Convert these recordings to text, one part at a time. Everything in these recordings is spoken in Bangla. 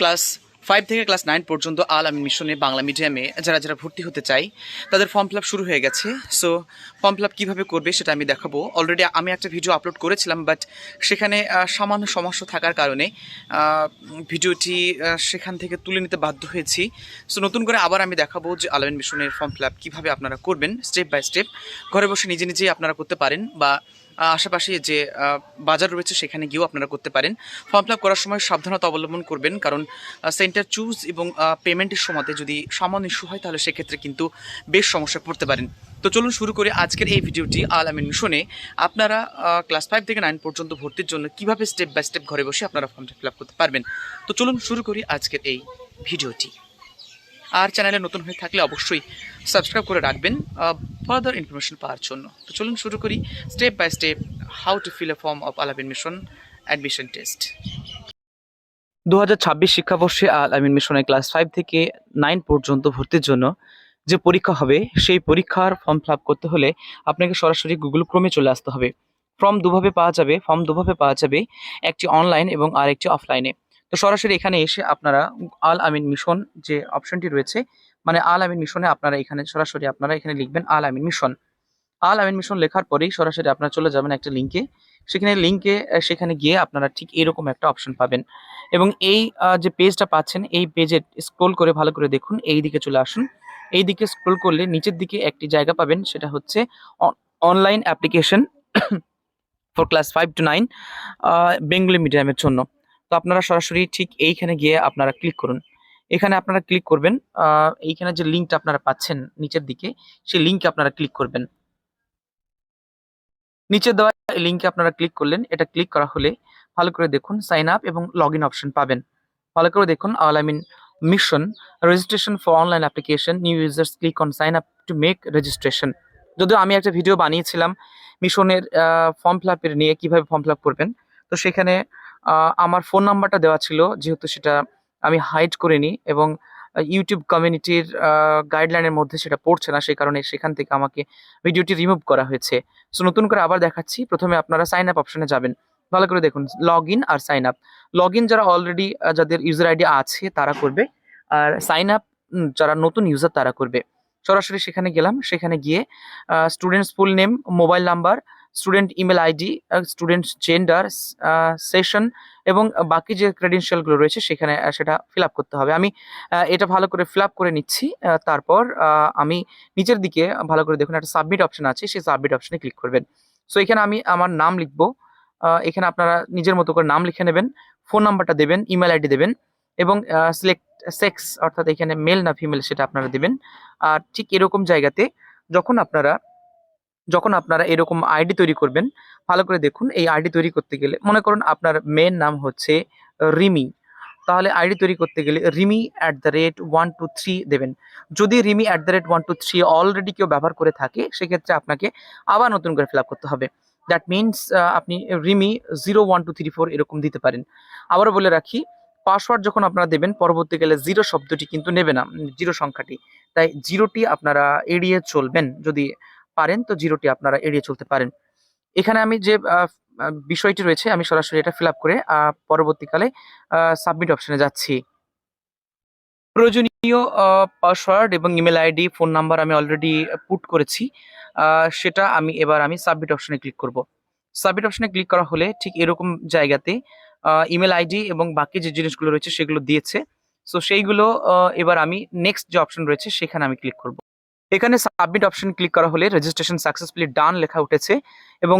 ক্লাস ফাইভ থেকে ক্লাস নাইন পর্যন্ত আল আমিন মিশনে বাংলা মিডিয়ামে যারা যারা ভর্তি হতে চাই, তাদের ফর্ম ফিল শুরু হয়ে গেছে। সো ফর্ম ফিল কীভাবে করবে সেটা আমি দেখাবো। অলরেডি আমি একটা ভিডিও আপলোড করেছিলাম বাট সেখানে সামান্য সমস্যা থাকার কারণে ভিডিওটি সেখান থেকে তুলে নিতে বাধ্য হয়েছি। সো নতুন করে আবার আমি দেখাবো যে আল আমিন মিশনের ফর্ম ফিল কীভাবে আপনারা করবেন স্টেপ বাই স্টেপ ঘরে বসে নিজে নিজেই আপনারা করতে পারেন বা আশেপাশে যে বাজার রয়েছে সেখানে গিয়েও আপনারা করতে পারেন। ফর্ম ফিল করার সময় সাবধানতা অবলম্বন করবেন, কারণ সেন্টার চুজ এবং পেমেন্টের সময়তে যদি সামান্য ইস্যু হয়, তাহলে সেক্ষেত্রে কিন্তু বেশ সমস্যা পড়তে পারেন। তো চলুন শুরু করে আজকের এই ভিডিওটি আল আমিন মিশনে আপনারা ক্লাস ফাইভ থেকে নাইন পর্যন্ত ভর্তির জন্য কীভাবে স্টেপ বাই স্টেপ ঘরে বসে আপনারা ফর্মটা ফিল করতে পারবেন। তো চলুন শুরু করি আজকের এই ভিডিওটি। আর চ্যানেলে নতুন হয়ে থাকলে অবশ্যই সাবস্ক্রাইব করে রাখবেন ফার্দার ইনফরমেশন পাওয়ার জন্য। তো চলুন শুরু করি step by step how to fill a form of Al Amin mission admission test দু হাজার ছাব্বিশ শিক্ষাবর্ষে আল আমিন মিশনে ক্লাস ফাইভ থেকে নাইন পর্যন্ত ভর্তির জন্য যে পরীক্ষা হবে, সেই পরীক্ষার ফর্ম ফিল করতে হলে আপনাকে সরাসরি গুগল ক্রমে চলে আসতে হবে। ফর্ম দুভাবে পাওয়া যাবে ফর্ম দুভাবে পাওয়া যাবে, একটি অনলাইন এবং আরেকটি অফলাইনে তো সরাসরি এখানে এসে আপনারা আল আমিন মিশন যে অপশনটি রয়েছে মানে আল আমিন মিশনে আপনারা এখানে, সরাসরি আপনারা এখানে লিখবেন আল আমিন মিশন। আল আমিন মিশন লেখার পরেই সরাসরি আপনারা চলে যাবেন একটা লিঙ্কে। সেখানে লিঙ্কে সেখানে গিয়ে আপনারা ঠিক এরকম একটা অপশন পাবেন। এবং এই যে পেজটা পাচ্ছেন, এই পেজে স্ক্রোল করে ভালো করে দেখুন, এই দিকে চলে আসুন। এই দিকে স্ক্রোল করলে নিচের দিকে একটি জায়গা পাবেন, সেটা হচ্ছে online application for class five to nine Bengali মিডিয়ামের জন্য। তো আপনারা সরাসরি ঠিক এইখানে গিয়ে আপনারা ক্লিক করুন। এখানে আপনারা ক্লিক করবেন। এইখানে যে লিঙ্কটা আপনারা পাচ্ছেন নিচের দিকে, সেই লিঙ্কে আপনারা ক্লিক করবেন। নিচে দেওয়া লিঙ্কে আপনারা ক্লিক করলেন। এটা ক্লিক করা হলে ভালো করে দেখুন সাইন আপ এবং লগ ইন অপশন পাবেন। ভালো করে দেখুন Al Amin mission registration for online application new users click on sign up to make registration যদিও আমি একটা ভিডিও বানিয়েছিলাম মিশনের ফর্ম ফিল আপের নিয়ে, কীভাবে ফর্ম ফিল আপ করবেন। তো সেখানে আমার ফোন নাম্বারটা দেওয়া ছিল, যেহেতু সেটা আমি হাইড করিনি এবং ইউটিউব কমিউনিটির গাইডলাইনের মধ্যে সেটা পড়ছে না, সেই কারণে সেখান থেকে আমাকে ভিডিওটি রিমুভ করা হয়েছে। সো নতুন করে আবার দেখাচ্ছি। প্রথমে আপনারা সাইন আপ অপশনে যাবেন। ভালো করে দেখুন লগ ইন আর সাইন আপ লগ ইন যারা অলরেডি যাদের ইউজার আইডি আছে, তারা করবে। আর সাইন আপ যারা নতুন ইউজার তারা করবে। সরাসরি সেখানে গেলাম। সেখানে গিয়ে students full name mobile number student email ID student gender session এবং বাকি যে ক্রেডেনশিয়ালগুলো রয়েছে সেখানে সেটা ফিল করতে হবে। আমি এটা ভালো করে ফিল করে নিচ্ছি তারপর আমি নিচের দিকে ভালো করে দেখুন একটা সাবমিট অপশন আছে, সেই সাবমিট অপশনে ক্লিক করবেন। সো এখানে আমি আমার নাম লিখব এখানে আপনারা নিজের মতো করে নাম লিখে নেবেন ফোন নাম্বারটা দেবেন ইমেল আইডি দেবেন এবং সিলেক্ট সেক্স অর্থাৎ এখানে মেল না ফিমেল সেটা আপনারা দেবেন। আর ঠিক এরকম জায়গাতে যখন আপনারা যখন আপনারা এরকম আইডি তৈরি করবেন, ভালো করে দেখুন এই আইডি তৈরি করতে গেলে, মনে করুন আপনার মেন নাম হচ্ছে রিমি। তাহলে আইডি তৈরি করতে গেলে Rimi at the rate one two three দেবেন। যদি Rimi at the rate one two three already কেউ ব্যবহার করে থাকে, সেক্ষেত্রে আপনাকে আবার নতুন করে ফিল করতে হবে। দ্যাট মিনস আপনি Rimi zero one two three four এরকম দিতে পারেন। আবারও বলে রাখি পাসওয়ার্ড যখন আপনারা দেবেন পরবর্তীকালে জিরো শব্দটি কিন্তু নেবে না জিরো সংখ্যাটি। তাই জিরোটি আপনারা এড়িয়ে চলবেন। যদি পারেন, তো জিরোটি আপনারা এড়িয়ে চলতে পারেন। এখানে আমি যে বিষয়টি রয়েছে, আমি সরাসরি এটা ফিল করে পরবর্তীকালে সাবমিট অপশনে যাচ্ছি। প্রয়োজনীয় পাসওয়ার্ড এবং ইমেল আইডি ফোন নাম্বার আমি অলরেডি পুট করেছি সেটা আমি এবার আমি সাবমিট অপশনে ক্লিক করব। সাবমিট অপশনে ক্লিক করা হলে ঠিক এরকম জায়গাতে ইমেল আইডি এবং বাকি যে জিনিসগুলো রয়েছে সেগুলো দিয়েছে। সো সেইগুলো এবার আমি নেক্সট যে অপশন রয়েছে, সেখানে আমি ক্লিক করব। এখানে সাবমিট অপশন ক্লিক করা হলে রেজিস্ট্রেশন সাকসেসফুলি ডান লেখা উঠেছে এবং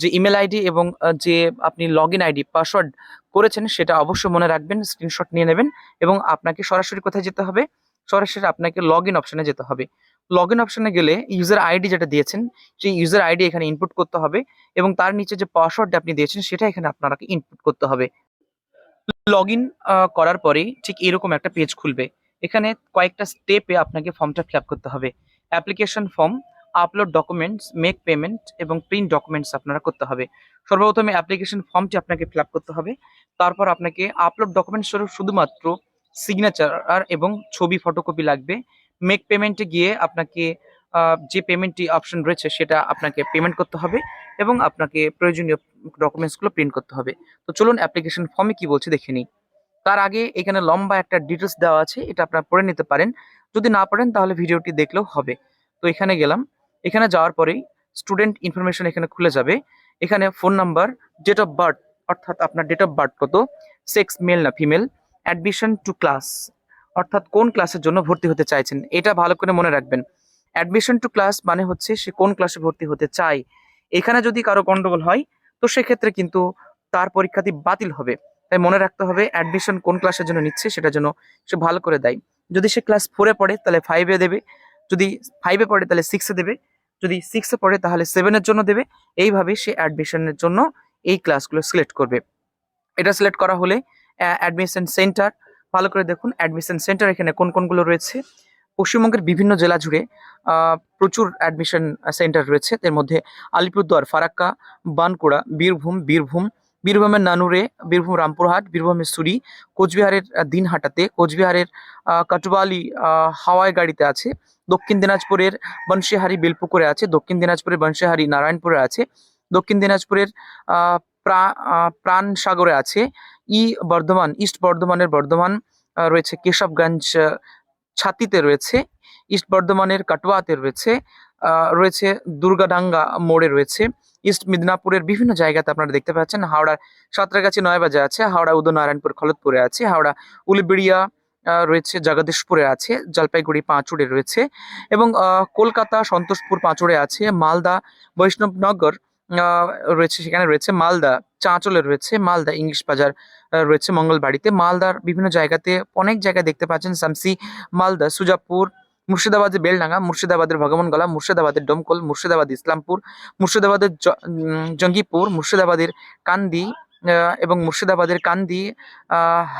যে ইমেল আইডি এবং যে আপনি লগ আইডি পাসওয়ার্ড করেছেন সেটা অবশ্যই মনে রাখবেন স্ক্রিনশট নিয়ে নেবেন এবং আপনাকে সরাসরি কোথায় যেতে হবে? সরাসরি আপনাকে লগ ইন অপশনে যেতে হবে। লগ ইন অপশনে গেলে ইউজার আইডি যেটা দিয়েছেন, সেই ইউজার আইডি এখানে ইনপুট করতে হবে এবং তার নিচে যে পাসওয়ার্ডটা আপনি দিয়েছেন সেটা এখানে আপনাকে ইনপুট করতে হবে। লগ করার পরে ঠিক এরকম একটা পেজ খুলবে। এখানে কয়েকটা স্টেপে আপনাকে ফর্মটা ফিল করতে হবে। Application form upload documents make payment এবং প্রিন্ট ডকুমেন্টস আপনারা করতে হবে। সর্বপ্রথমে অ্যাপ্লিকেশন ফর্মটি আপনাকে ফিল করতে হবে। তারপর আপনাকে আপলোড ডকুমেন্টস শুধুমাত্র সিগনেচার এবং ছবি ফটোকপি লাগবে। মেক পেমেন্টে গিয়ে আপনাকে যে পেমেন্টটি অপশন রয়েছে সেটা আপনাকে পেমেন্ট করতে হবে এবং আপনাকে প্রয়োজনীয় ডকুমেন্টসগুলো প্রিন্ট করতে হবে। তো চলুন অ্যাপ্লিকেশন ফর্মে কি বলছে দেখে নিই। তার আগে এখানে লম্বা একটা ডিটেলস দেওয়া আছে, এটা আপনারা পড়ে নিতে পারেন। যদি না পারেন তাহলে ভিডিওটি দেখলেও হবে। তো এখানে গেলাম। এখানে যাওয়ার পরেই স্টুডেন্ট ইনফরমেশন এখানে খুলে যাবে। এখানে phone number date of birth অর্থাৎ আপনার ডেট অফ বার্থ কত? সেক্স মেল না ফিমেল অ্যাডমিশন টু ক্লাস অর্থাৎ কোন ক্লাসের জন্য ভর্তি হতে চাইছেন? এটা ভালো করে মনে রাখবেন। অ্যাডমিশন টু ক্লাস মানে হচ্ছে সে কোন ক্লাসে ভর্তি হতে চায়। এখানে যদি কারও গন্ডগোল হয়, তো সেক্ষেত্রে কিন্তু তার পরীক্ষাটি বাতিল হবে। তাই মনে রাখতে হবে অ্যাডমিশন কোন ক্লাসের জন্য নিচ্ছে সেটা যেন সে ভালো করে দেয়। যদি সে ক্লাস ফোরে পড়ে, তাহলে ফাইভে দেবে। যদি ফাইভে পড়ে, তাহলে সিক্সে দেবে। যদি সিক্সে পড়ে, তাহলে সেভেনের জন্য দেবে। এইভাবে সে অ্যাডমিশনের জন্য এই ক্লাসগুলো সিলেক্ট করবে। এটা সিলেক্ট করা হলে অ্যাডমিশন সেন্টার ভালো করে দেখুন অ্যাডমিশন সেন্টার এখানে কোন কোনগুলো রয়েছে। পশ্চিমবঙ্গের বিভিন্ন জেলা জুড়ে প্রচুর অ্যাডমিশন সেন্টার রয়েছে। এর মধ্যে আলিপুরদুয়ার, ফারাক্কা, বানকুড়া, বীরভূম বীরভূম বীরভূমের নানুরে বীরভূম রামপুরহাট বীরভূমের সুরি কোচবিহারের দিনহাটাতে। কোচবিহারের আহ, কাটুয়ালি হাওয়াই গাড়িতে আছে। দক্ষিণ দিনাজপুরের বনশিহারি বেলপুকুরে আছে। দক্ষিণ দিনাজপুরের বনশিহারি নারায়ণপুরে আছে। দক্ষিণ দিনাজপুরের প্রাণ সাগরে আছে। ই বর্ধমান ইস্ট বর্ধমানের বর্ধমান রয়েছে কেশবগঞ্জ ছাতিতে রয়েছে। ইস্ট বর্ধমানের কাটোয়াতে রয়েছে। রয়েছে দুর্গাডাঙ্গা মোড়ে রয়েছে। ইস্ট মিদনাপুরের বিভিন্ন জায়গাতে আপনারা দেখতে পাচ্ছেন হাওড়ার সাঁতরাগাছি নয়বাজে আছে, হাওড়া উদয়নারায়ণপুর খলতপুরে আছে, হাওড়া উলিবেড়িয়া রয়েছে জগদীশপুরে আছে, জলপাইগুড়ি পাঁচুড়ে রয়েছে এবং কলকাতা সন্তোষপুর পাঁচুড়ে আছে, মালদা বৈষ্ণবনগর রয়েছে সেখানে রয়েছে মালদা, চাঁচলে রয়েছে মালদা, ইংলিশ বাজার রয়েছে মঙ্গলবাড়িতে। মালদার বিভিন্ন জায়গাতে অনেক জায়গায় দেখতে পাচ্ছেন সামসি মালদা, সুজাপুর মুর্শিদাবাদের বেলডাঙ্গা, মুর্শিদাবাদের ভগবানগলা, মুর্শিদাবাদের ডোমকল, মুর্শিদাবাদ ইসলামপুর, মুর্শিদাবাদের জঙ্গিপুর, মুর্শিদাবাদের কান্দি এবং মুর্শিদাবাদের কান্দি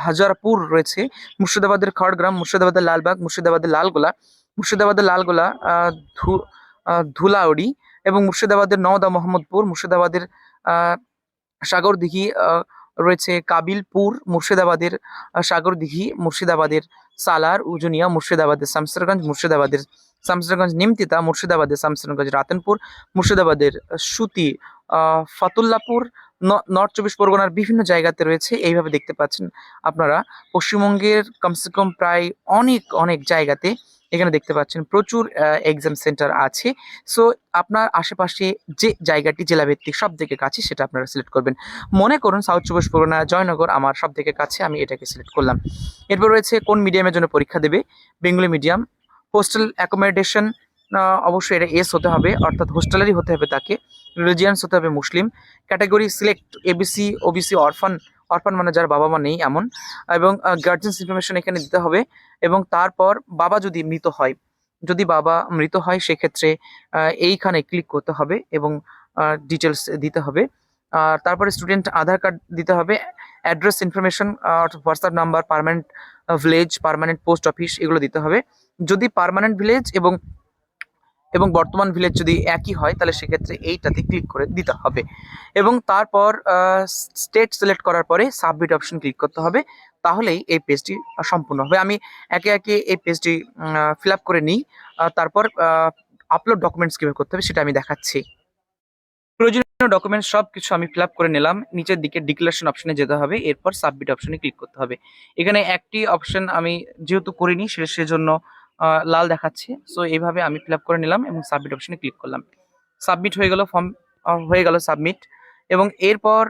হাজারপুর রয়েছে। মুর্শিদাবাদের খড়গ্রাম, মুর্শিদাবাদের লালবাগ, মুর্শিদাবাদের লালগোলা মুর্শিদাবাদের লালগোলা ধুলাউড়ি এবং মুর্শিদাবাদের নওদা, মোহাম্মদপুর, মুর্শিদাবাদের সাগরদিঘি রয়েছে কাবিলপুর মুর্শিদাবাদের সাগরদিঘি মুর্শিদাবাদের, সালার, উজুনিয়া মুর্শিদাবাদের, শামসেরগঞ্জ মুর্শিদাবাদের, শামসেরগঞ্জ নিমতিতা মুর্শিদাবাদের, শামসেরগঞ্জ রাতনপুর মুর্শিদাবাদের সুতি ফতুল্লাপুর নর্থ চব্বিশ পরগনার বিভিন্ন জায়গাতে রয়েছে। এইভাবে দেখতে পাচ্ছেন আপনারা। পশ্চিমবঙ্গের কমসে কম প্রায় অনেক অনেক জায়গাতে এখানে দেখতে পাচ্ছেন প্রচুর এক্সাম সেন্টার আছে। সো আপনার আশেপাশে যে জায়গাটি জেলাভিত্তিক সব থেকে কাছে সেটা আপনারা সিলেক্ট করবেন। মনে করুন সাউথ চব্বিশ পরগনা জয়নগর আমার সব থেকে কাছে, আমি এটাকে সিলেক্ট করলাম। এরপর রয়েছে কোন মিডিয়ামের জন্য পরীক্ষা দেবে? বেঙ্গলি মিডিয়াম হোস্টেল অ্যাকোমোডেশন অবশ্যই এটা এস হতে হবে, অর্থাৎ হোস্টেলেরই হতে হবে তাকে। রিলিজিয়ান্স হতে হবে Muslim category select ABC OBC orphan orphan মানে যার বাবা মা নেই এমন, এবং গার্জেন্স ইনফরমেশন এখানে দিতে হবে, এবং তারপর বাবা যদি মৃত হয়, যদি বাবা মৃত হয় সেক্ষেত্রে এইখানে ক্লিক করতে হবে এবং ডিটেলস দিতে হবে। আর তারপরে স্টুডেন্ট আধার কার্ড দিতে হবে address information WhatsApp number permanent village permanent post office এগুলো দিতে হবে। যদি পারমানেন্ট ভিলেজ এবং এবং বর্তমান ভিলেজ যদি একই হয়, তাহলে সেক্ষেত্রে এইটাতে ক্লিক করে দিতে হবে। এবং তারপর স্টেট সিলেক্ট করার পরে সাবমিট অপশন ক্লিক করতে হবে। তাহলেই এই পেজটি সম্পূর্ণ হবে। আমি একে একে এই পেজটি ফিল করে নিই। তারপর আপলোড ডকুমেন্টস কীভাবে করতে হবে সেটা আমি দেখাচ্ছি। প্রয়োজনীয় ডকুমেন্টস সব কিছু আমি ফিল করে নিলাম। নিচের দিকে ডিক্লারেশন অপশনে যেতে হবে। এরপর সাবমিট অপশনে ক্লিক করতে হবে। এখানে একটি অপশন আমি যেহেতু করিনি সেজন্য লাল দেখাচ্ছে। সো এইভাবে আমি ফিল করে নিলাম এবং সাবমিট অপশনে ক্লিক করলাম। সাবমিট হয়ে গেল ফর্ম হয়ে গেল সাবমিট এবং এরপর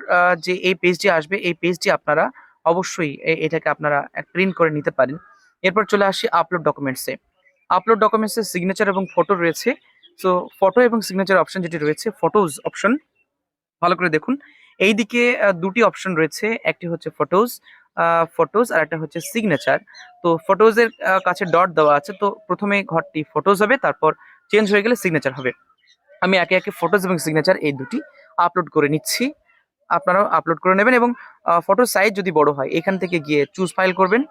যে এই পেজটি আসবে, এই পেজটি আপনারা অবশ্যই এটাকে আপনারা প্রিন্ট করে নিতে পারেন। এরপর চলে আসি আপলোড ডকুমেন্টসে আপলোড ডকুমেন্টসে সিগনেচার এবং ফটো রয়েছে। সো ফটো এবং সিগনেচার অপশন যেটি রয়েছে ফটোজ অপশন ভালো করে দেখুন। এইদিকে দুটি অপশন রয়েছে। একটি হচ্ছে ফটোজ ফটোজ আর একটা হচ্ছে সিগনেচার তো ফটোজের কাছে ডট দেওয়া আছে। তো প্রথমে ঘরটি ফটোজ হবে, তারপর চেঞ্জ হয়ে গেলে সিগনেচার হবে। আমি একে একে ফটোজ এবং সিগনেচার এই দুটি আপলোড করে নিচ্ছি। আপনারাও আপলোড করে নেবেন এবং ফটোর সাইজ যদি বড় হয়, এখান থেকে গিয়ে চুজ ফাইল করবেন।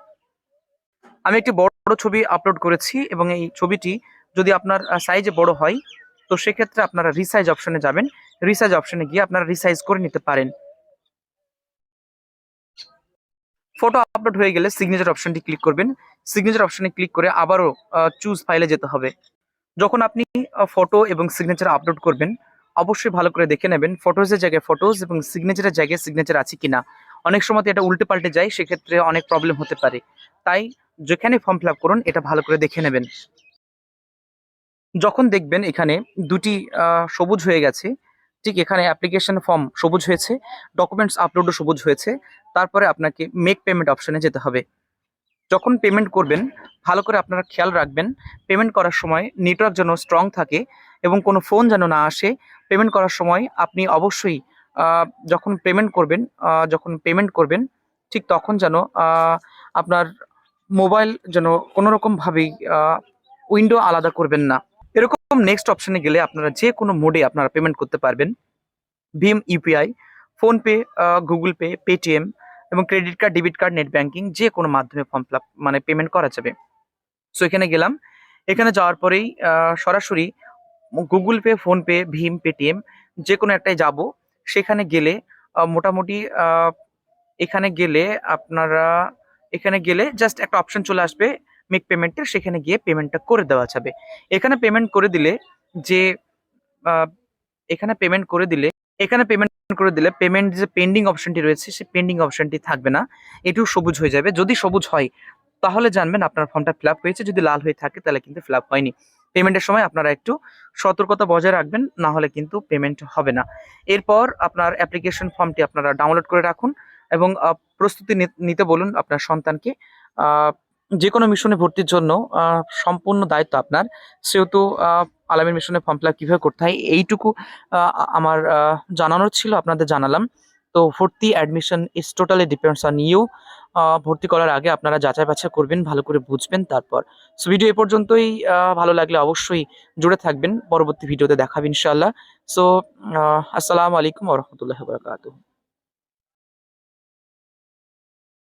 আমি একটি বড় ছবি আপলোড করেছি এবং এই ছবিটি যদি আপনার সাইজে বড় হয়, তো সেক্ষেত্রে আপনারা রিসাইজ অপশনে যাবেন। রিসাইজ অপশনে গিয়ে আপনারা রিসাইজ করে নিতে পারেন। ফটো আপলোড হয়ে গেলে সিগনেচার অপশনটি ক্লিক করবেন। সিগনেচার অপশনে ক্লিক করে আবারও চুজ ফাইলে যেতে হবে। যখন আপনি ফটো এবং সিগনেচার আপলোড করবেন, অবশ্যই ভালো করে দেখে নেবেন ফটোজের জায়গায় ফটোজ এবং সিগনেচারের জায়গায় সিগনেচার আছে কিনা। অনেক সময় এটা উল্টে পাল্টে যায়, সেক্ষেত্রে অনেক প্রবলেম হতে পারে। তাই যেখানে ফর্ম ফিল করুন, এটা ভালো করে দেখে নেবেন। যখন দেখবেন এখানে দুটি সবুজ হয়ে গেছে ঠিক এখানে অ্যাপ্লিকেশন ফর্ম সবুজ হয়েছে ডকুমেন্টস আপলোডও সবুজ হয়েছে, তারপরে আপনাকে মেক পেমেন্ট অপশানে যেতে হবে। যখন পেমেন্ট করবেন, ভালো করে আপনারা খেয়াল রাখবেন পেমেন্ট করার সময় নেটওয়ার্ক যেন স্ট্রং থাকে এবং কোনো ফোন যেন না আসে পেমেন্ট করার সময় আপনি অবশ্যই যখন পেমেন্ট করবেন যখন পেমেন্ট করবেন, ঠিক তখন যেন আপনার মোবাইল যেন কোনো রকমভাবেই উইন্ডো আলাদা করবেন না। নেক্সট অপশানে গেলে আপনারা যে কোনো মোডে আপনারা পেমেন্ট করতে পারবেন। Bhim UPI PhonePe Google Pay, Paytm এবং credit card debit card net banking যে কোনো মাধ্যমে ফর্ম ফিল মানে পেমেন্ট করা যাবে। সো এখানে গেলাম। এখানে যাওয়ার পরেই সরাসরি গুগল পে, ফোনপে, ভীম, পেটিএম যে কোনো একটাই যাব। সেখানে গেলে মোটামুটি এখানে গেলে আপনারা, এখানে গেলে জাস্ট একটা অপশন চলে আসবে। মেক পেমেন্টের সেখানে গিয়ে পেমেন্টটা করে দেওয়া যাবে। এখানে পেমেন্ট করে দিলে যে এখানে পেমেন্ট করে দিলে, এখানে পেমেন্ট করে দিলে পেমেন্ট যে পেন্ডিং অপশনটি রয়েছে, সেই পেন্ডিং অপশনটি থাকবে না। এটিও সবুজ হয়ে যাবে। যদি সবুজ হয়, তাহলে জানবেন আপনার ফর্মটা ফিল হয়েছে। যদি লাল হয়ে থাকে, তাহলে কিন্তু ফিল হয়নি। পেমেন্টের সময় আপনারা একটু সতর্কতা বজায় রাখবেন, না হলে কিন্তু পেমেন্ট হবে না। এরপর আপনার অ্যাপ্লিকেশন ফর্মটি আপনারা ডাউনলোড করে রাখুন এবং প্রস্তুতি নিতে বলুন আপনার সন্তানকে। যে কোনো মিশনে ভর্তির জন্য সম্পূর্ণ দায়িত্ব আপনার। সেহেতু আহ, আলামিন মিশনে ফর্ম ফিল আপ কীভাবে করতে হয় এইটুকু আমার জানানোর ছিল আপনাদের জানালাম। তো ভর্তি admission is totally depends on you. ভর্তি করার আগে আপনারা যাচাই বাছাই করবেন ভালো করে বুঝবেন তারপর। সো ভিডিও এ পর্যন্তই ভালো লাগলে অবশ্যই জুড়ে থাকবেন পরবর্তী ভিডিওতে দেখাবেন ইনশাআল্লাহ। সো আসসালামু আলাইকুম ওরহমতুল্লাহ বারকাতুহ।